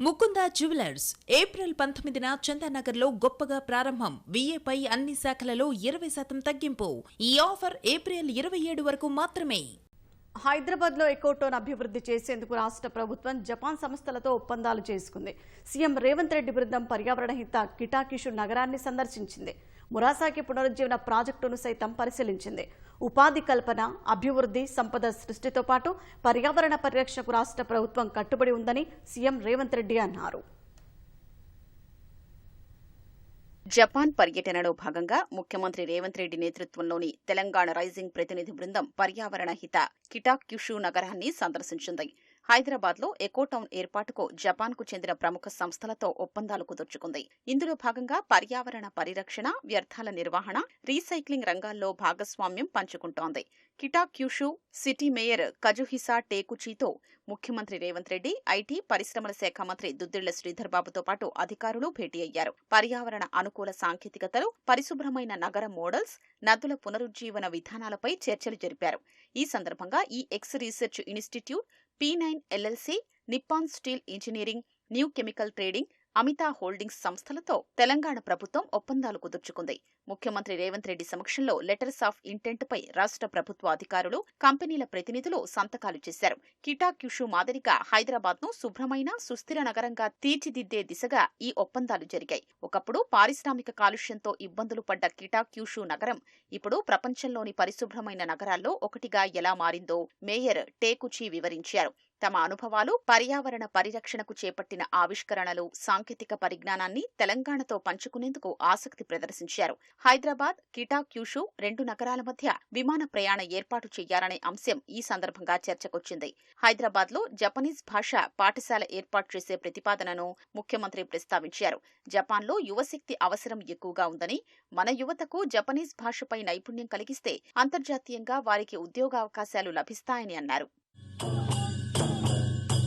Mukunda jewellers April పంతొమ్మిదిన చందానగర్లో గొప్పగా ప్రారంభం. విఏపై అన్ని శాఖలలో ఇరవై శాతం తగ్గింపు. ఈ ఆఫర్ ఏప్రిల్ ఇరవై ఏడు వరకు మాత్రమే. హైదరాబాద్లో ఎకోటోన్ అభివృద్ధి చేసేందుకు రాష్ట్ర ప్రభుత్వం జపాన్ సంస్థలతో ఒప్పందాలు చేసుకుంది. సీఎం రేవంత్ రెడ్డి బృందం పర్యావరణ హిత కిటాకిషు నగరాన్ని సందర్శించింది. మురాసాకి పునరుజ్జీవన ప్రాజెక్టును సైతం పరిశీలించింది. ఉపాధి కల్పన అభివృద్ధి సంపద సృష్టితో పాటు పర్యావరణ పరిరక్షణకు రాష్ట్ర ప్రభుత్వం కట్టుబడి ఉందని సీఎం రేవంత్ రెడ్డి అన్నారు. జపాన్ పర్యటనలో భాగంగా ముఖ్యమంత్రి రేవంత్ రెడ్డి నేతృత్వంలోని తెలంగాణ రైజింగ్ ప్రతినిధి బృందం పర్యావరణ హిత కిటాక్యుషు నగరాన్ని సందర్శించింది. హైదరాబాద్లో ఎకోటౌన్ ఏర్పాటుకు జపాన్కు చెందిన ప్రముఖ సంస్థలతో ఒప్పందాలు కుదుర్చుకుంది. ఇందులో భాగంగా పర్యావరణ పరిరక్షణ వ్యర్థాల నిర్వహణ రీసైక్లింగ్ రంగాల్లో భాగస్వామ్యం పంచుకుంటోంది. కిటాక్యుషు సిటీ మేయర్ కజుహిసా టేకుచీతో ముఖ్యమంత్రి రేవంత్ రెడ్డి ఐటీ పరిశ్రమల శాఖ మంత్రి దుద్దిళ్ళ శ్రీధర్ బాబుతో పాటు అధికారులు భేటీ అయ్యారు. పర్యావరణ అనుకూల సాంకేతికతలు పరిశుభ్రమైన నగర మోడల్స్ నదుల పునరుజ్జీవన విధానాలపై చర్చలు జరిపారు. ఈ సందర్భంగా ఈ X research institute P9 LLC, Nippon Steel Engineering, New Chemical Trading, Amita holdings సంస్థలతో తెలంగాణ ప్రభుత్వం ఒప్పందాలు కుదుర్చుకుంది. ముఖ్యమంత్రి రేవంత్ రెడ్డి సమక్షంలో లెటర్స్ ఆఫ్ ఇంటెంట్ పై రాష్ట్ర ప్రభుత్వ అధికారులు కంపెనీల ప్రతినిధులు సంతకాలు చేశారు. కిటాక్యుషు మాదిరిగా హైదరాబాద్ను శుభ్రమైన సుస్థిర నగరంగా తీర్చిదిద్దే దిశగా ఈ ఒప్పందాలు జరిగాయి. ఒకప్పుడు పారిశ్రామిక కాలుష్యంతో ఇబ్బందులు పడ్డ కిటాక్యుషు నగరం ఇప్పుడు ప్రపంచంలోని పరిశుభ్రమైన నగరాల్లో ఒకటిగా ఎలా మారిందో మేయర్ టేకుచి వివరించారు. తమ అనుభవాలు పర్యావరణ పరిరక్షణకు చేపట్టిన ఆవిష్కరణలు సాంకేతిక పరిజ్ఞానాన్ని తెలంగాణతో పంచుకునేందుకు ఆసక్తి ప్రదర్శించారు. హైదరాబాద్ కిటా క్యూషు రెండు నగరాల మధ్య విమాన ప్రయాణ ఏర్పాటు చేయాలనే అంశం ఈ సందర్భంగా చర్చకొచ్చింది. హైదరాబాద్లో జపనీస్ భాష పాఠశాల ఏర్పాటు చేసే ప్రతిపాదనను ముఖ్యమంత్రి ప్రస్తావించారు. జపాన్లో యువశక్తి అవసరం ఎక్కువగా ఉందని మన యువతకు జపనీస్ భాషపై నైపుణ్యం కలిగిస్తే అంతర్జాతీయంగా వారికి ఉద్యోగావకాశాలు లభిస్తాయని అన్నారు.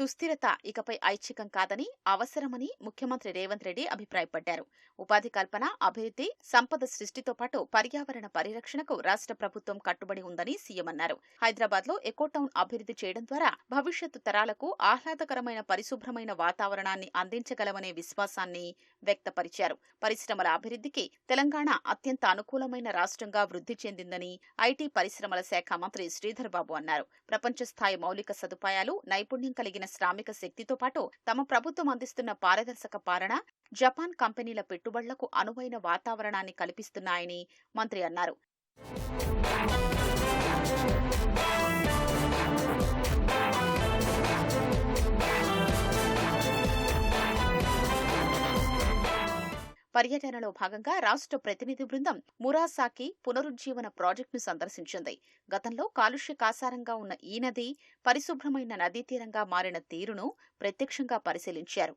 సుస్థిరత ఇకపై ఐచ్ఛికం కాదని అవసరమని ముఖ్యమంత్రి రేవంత్ రెడ్డి అభిప్రాయపడ్డారు. ఉపాధి కల్పన అభివృద్ధి సంపద సృష్టితో పాటు పర్యావరణ పరిరక్షణకు రాష్ట్ర ప్రభుత్వం కట్టుబడి ఉందని సీఎం అన్నారు. హైదరాబాద్లో ఎకోటౌన్ అభివృద్ధి చేయడం ద్వారా భవిష్యత్తు తరాలకు ఆహ్లాదకరమైన పరిశుభ్రమైన వాతావరణాన్ని అందించగలమనే విశ్వాసాన్ని వ్యక్తపరిచారు. పరిశ్రమల అభివృద్ధికి తెలంగాణ అత్యంత అనుకూలమైన రాష్ట్రంగా వృద్ధి చెందిందని ఐటీ పరిశ్రమల శాఖ మంత్రి శ్రీధర్ బాబు అన్నారు. ప్రపంచ స్థాయి మౌలిక సదుపాయాలు నైపుణ్యం కలిగిన శ్రామిక శక్తితో పాటు తమ ప్రభుత్వం అందిస్తున్న పారదర్శక పాలన జపాన్ కంపెనీల పెట్టుబడులకు అనువైన వాతావరణాన్ని కల్పిస్తున్నాయని మంత్రి అన్నారు. పర్యటనలో భాగంగా రాష్ట్ర ప్రతినిధి బృందం మురాసాకి పునరుజ్జీవన ప్రాజెక్టును సందర్శించింది. గతంలో కాలుష్య కాసారంగా ఉన్న ఈ నది పరిశుభ్రమైన నదీ తీరంగా మారిన తీరును ప్రత్యక్షంగా పరిశీలించారు.